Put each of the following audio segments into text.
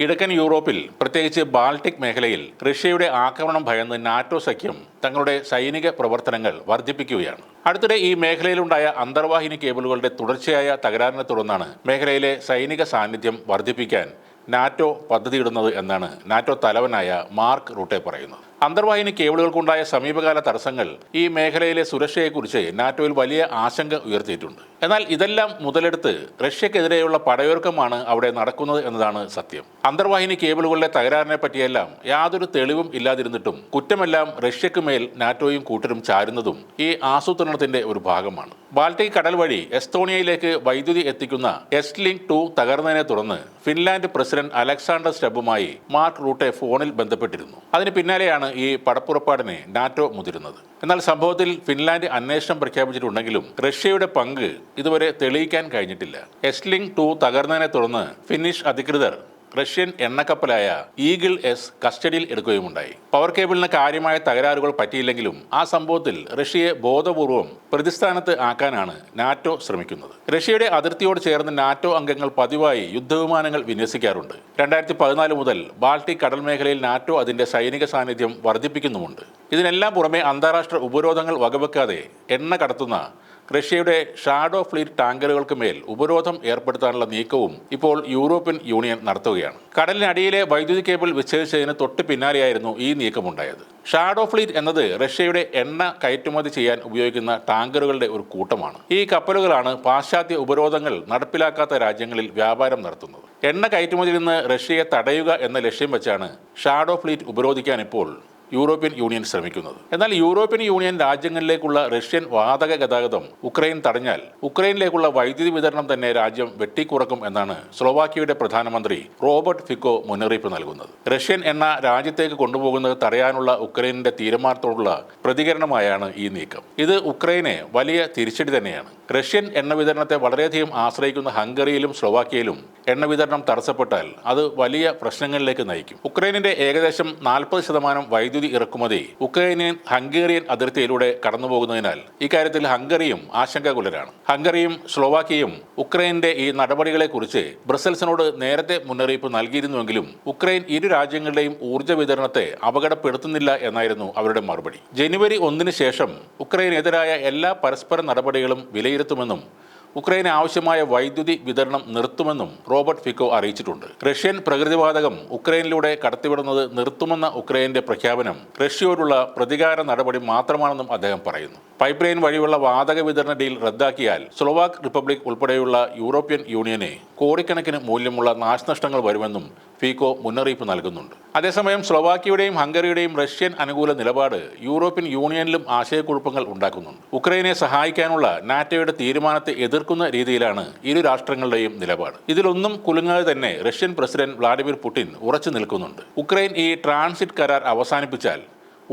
കിഴക്കൻ യൂറോപ്പിൽ പ്രത്യേകിച്ച് ബാൾട്ടിക് മേഖലയിൽ റഷ്യയുടെ ആക്രമണം ഭയന്ന് നാറ്റോ സഖ്യം തങ്ങളുടെ സൈനിക പ്രവർത്തനങ്ങൾ വർദ്ധിപ്പിക്കുകയാണ്. അടുത്തിടെ ഈ മേഖലയിലുണ്ടായ അന്തർവാഹിനി കേബിളുകളുടെ തുടർച്ചയായ തകരാറിനെ തുടർന്നാണ് മേഖലയിലെ സൈനിക സാന്നിധ്യം വർദ്ധിപ്പിക്കാൻ നാറ്റോ പദ്ധതിയിടുന്നത് എന്നാണ് നാറ്റോ തലവനായ മാർക്ക് റൂട്ടെ പറയുന്നത്. അന്തർവാഹിനി കേബിളുകൾക്കുണ്ടായ സമീപകാല തടസ്സങ്ങൾ ഈ മേഖലയിലെ സുരക്ഷയെക്കുറിച്ച് നാറ്റോയിൽ വലിയ ആശങ്ക ഉയർത്തിയിട്ടുണ്ട്. എന്നാൽ ഇതെല്ലാം മുതലെടുത്ത് റഷ്യക്കെതിരെയുള്ള പടയൊരുക്കമാണ് അവിടെ നടക്കുന്നത് എന്നതാണ് സത്യം. അന്തർവാഹിനി കേബിളുകളുടെ തകരാറിനെ പറ്റിയെല്ലാം യാതൊരു തെളിവും ഇല്ലാതിരുന്നിട്ടും കുറ്റമെല്ലാം റഷ്യക്ക് മേൽ നാറ്റോയും കൂട്ടരും ചാരുന്നതും ഈ ആസൂത്രണത്തിന്റെ ഒരു ഭാഗമാണ്. ബാൾട്ടിക് കടൽ വഴി എസ്തോണിയയിലേക്ക് വൈദ്യുതി എത്തിക്കുന്ന എസ്റ്റ് ലിങ്ക് ടു തകർന്നതിനെ തുടർന്ന് ഫിൻലാൻഡ് പ്രസിഡന്റ് അലക്സാണ്ടർ സ്റ്റെബുമായി മാർക്ക് റൂട്ടെ ഫോണിൽ ബന്ധപ്പെട്ടിരുന്നു. അതിന് പിന്നാലെയാണ് ഈ പടപ്പുറപ്പാടിനെ നാറ്റോ മുതിരുന്നത്. എന്നാൽ സംഭവത്തിൽ ഫിൻലാൻഡ് അന്വേഷണം പ്രഖ്യാപിച്ചിട്ടുണ്ടെങ്കിലും റഷ്യയുടെ പങ്ക് ഇതുവരെ തെളിയിക്കാൻ കഴിഞ്ഞിട്ടില്ല. എസ്ലിംഗ് ടു തകർന്നതിനെ തുടർന്ന് ഫിന്നിഷ് അധികൃതർ റഷ്യൻ എണ്ണക്കപ്പലായ ഈഗിൾ എസ് കസ്റ്റഡിയിൽ എടുക്കുകയുമുണ്ടായി. പവർ കേബിളിന് കാര്യമായ തകരാറുകൾ പറ്റിയില്ലെങ്കിലും ആ സംഭവത്തിൽ റഷ്യയെ ബോധപൂർവം പ്രതിസ്ഥാനത്ത് ആക്കാനാണ് നാറ്റോ ശ്രമിക്കുന്നത്. റഷ്യയുടെ അതിർത്തിയോട് ചേർന്ന് നാറ്റോ അംഗങ്ങൾ പതിവായി യുദ്ധവിമാനങ്ങൾ വിന്യസിക്കാറുണ്ട്. രണ്ടായിരത്തി പതിനാല് മുതൽ ബാൾട്ടിക് കടൽ മേഖലയിൽ നാറ്റോ അതിന്റെ സൈനിക സാന്നിധ്യം വർദ്ധിപ്പിക്കുന്നുമുണ്ട്. ഇതിനെല്ലാം പുറമെ അന്താരാഷ്ട്ര ഉപരോധങ്ങൾ വകവെക്കാതെ എണ്ണ കടത്തുന്ന റഷ്യയുടെ ഷാഡോ ഫ്ലീറ്റ് ടാങ്കറുകൾക്ക് മേൽ ഉപരോധം ഏർപ്പെടുത്താനുള്ള നീക്കവും ഇപ്പോൾ യൂറോപ്യൻ യൂണിയൻ നടത്തുകയാണ്. കടലിനടിയിലെ വൈദ്യുതി കേബിൾ വിച്ഛേദിച്ചതിന് തൊട്ട് പിന്നാലെയായിരുന്നു ഈ നീക്കമുണ്ടായത്. ഷാഡോ ഫ്ലീറ്റ് എന്നത് റഷ്യയുടെ എണ്ണ കയറ്റുമതി ചെയ്യാൻ ഉപയോഗിക്കുന്ന ടാങ്കറുകളുടെ ഒരു കൂട്ടമാണ്. ഈ കപ്പലുകളാണ് പാശ്ചാത്യ ഉപരോധങ്ങൾ നടപ്പിലാക്കാത്ത രാജ്യങ്ങളിൽ വ്യാപാരം നടത്തുന്നത്. എണ്ണ കയറ്റുമതിയിൽ നിന്ന് റഷ്യയെ തടയുക എന്ന ലക്ഷ്യം വെച്ചാണ് ഷാഡോ ഫ്ലീറ്റ് ഉപരോധിക്കാൻ ഇപ്പോൾ യൂറോപ്യൻ യൂണിയൻ ശ്രമിക്കുന്നത്. എന്നാൽ യൂറോപ്യൻ യൂണിയൻ രാജ്യങ്ങളിലേക്കുള്ള റഷ്യൻ വാതക ഗതാഗതം ഉക്രൈൻ തടഞ്ഞാൽ ഉക്രൈനിലേക്കുള്ള വൈദ്യുതി വിതരണം തന്നെ രാജ്യം വെട്ടിക്കുറക്കും എന്നാണ് സ്ലോവാക്യയുടെ പ്രധാനമന്ത്രി റോബർട്ട് ഫിക്കോ മുന്നറിയിപ്പ് നൽകുന്നത്. റഷ്യൻ എണ്ണ രാജ്യത്തേക്ക് കൊണ്ടുപോകുന്നത് തടയാനുള്ള ഉക്രൈനിന്റെ തീരുമാനത്തോടുള്ള പ്രതികരണമായാണ് ഈ നീക്കം. ഇത് ഉക്രൈനെ വലിയ തിരിച്ചടി തന്നെയാണ്. റഷ്യൻ എണ്ണ വിതരണത്തെ വളരെയധികം ആശ്രയിക്കുന്ന ഹംഗറിയിലും സ്ലോവാക്യയിലും എണ്ണ വിതരണം തടസ്സപ്പെട്ടാൽ അത് വലിയ പ്രശ്നങ്ങളിലേക്ക് നയിക്കും. ഉക്രൈനിന്റെ ഏകദേശം നാൽപ്പത് ശതമാനം വൈദ്യുതി ഇറക്കുമതി. ഉക്രൈനിയൻ ഹംഗേറിയൻ അതിർത്തിയിലൂടെ കടന്നുപോകുന്നതിനാൽ ഇക്കാര്യത്തിൽ ഹംഗറിയും ആശങ്കാകുലരാണ്. ഹംഗറിയും സ്ലോവാക്കിയയും ഉക്രൈനിന്റെ ഈ നടപടികളെക്കുറിച്ച് ബ്രസൽസിനോട് നേരത്തെ മുന്നറിയിപ്പ് നൽകിയിരുന്നുവെങ്കിലും ഉക്രൈൻ ഇരു രാജ്യങ്ങളുടെയും ഊർജ വിതരണത്തെ അപകടപ്പെടുത്തുന്നില്ല എന്നായിരുന്നു അവരുടെ മറുപടി. ജനുവരി ഒന്നിന് ശേഷം ഉക്രൈനെതിരായ എല്ലാ പരസ്പര നടപടികളും വിലയിരുത്തുമെന്നും ഉക്രൈന് ആവശ്യമായ വൈദ്യുതി വിതരണം നിർത്തുമെന്നും റോബർട്ട് ഫിക്കോ അറിയിച്ചിട്ടുണ്ട്. റഷ്യൻ പ്രകൃതിവാതകം ഉക്രൈനിലൂടെ കടത്തിവിടുന്നത് നിർത്തുമെന്ന ഉക്രൈന്റെ പ്രഖ്യാപനം റഷ്യയോടുള്ള പ്രതികാര നടപടി മാത്രമാണെന്നും അദ്ദേഹം പറയുന്നു. പൈപ്പ് ലൈൻ വഴിയുള്ള വാതക വിതരണ ഡീൽ റദ്ദാക്കിയാൽ സ്ലോവാക് റിപ്പബ്ലിക് ഉൾപ്പെടെയുള്ള യൂറോപ്യൻ യൂണിയനെ കോടിക്കണക്കിന് മൂല്യമുള്ള നാശനഷ്ടങ്ങൾ വരുമെന്നും ഫീക്കോ മുന്നറിയിപ്പ് നൽകുന്നുണ്ട്. അതേസമയം സ്ലോവാക്കിയുടെയും ഹംഗറിയുടെയും റഷ്യൻ അനുകൂല നിലപാട് യൂറോപ്യൻ യൂണിയനിലും ആശയക്കുഴപ്പങ്ങൾ ഉണ്ടാക്കുന്നുണ്ട്. ഉക്രൈനെ സഹായിക്കാനുള്ള നാറ്റോയുടെ തീരുമാനത്തെ എതിർക്കുന്ന രീതിയിലാണ് ഇരു രാഷ്ട്രങ്ങളുടെയും നിലപാട്. ഇതിലൊന്നും കുലുങ്ങാതെ തന്നെ റഷ്യൻ പ്രസിഡന്റ് വ്ളാഡിമിർ പുടിൻ ഉറച്ചു നിൽക്കുന്നുണ്ട്. ഉക്രൈൻ ഈ ട്രാൻസിറ്റ് കരാർ അവസാനിപ്പിച്ചാൽ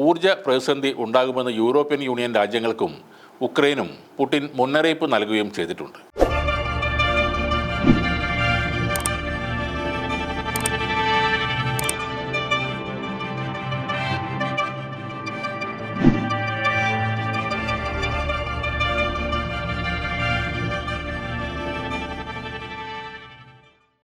ഊർജ പ്രതിസന്ധി ഉണ്ടാകുമെന്ന് യൂറോപ്യൻ യൂണിയൻ രാജ്യങ്ങൾക്കും ഉക്രൈനും പുടിൻ മുന്നറിയിപ്പ് നൽകുകയും ചെയ്തിട്ടുണ്ട്.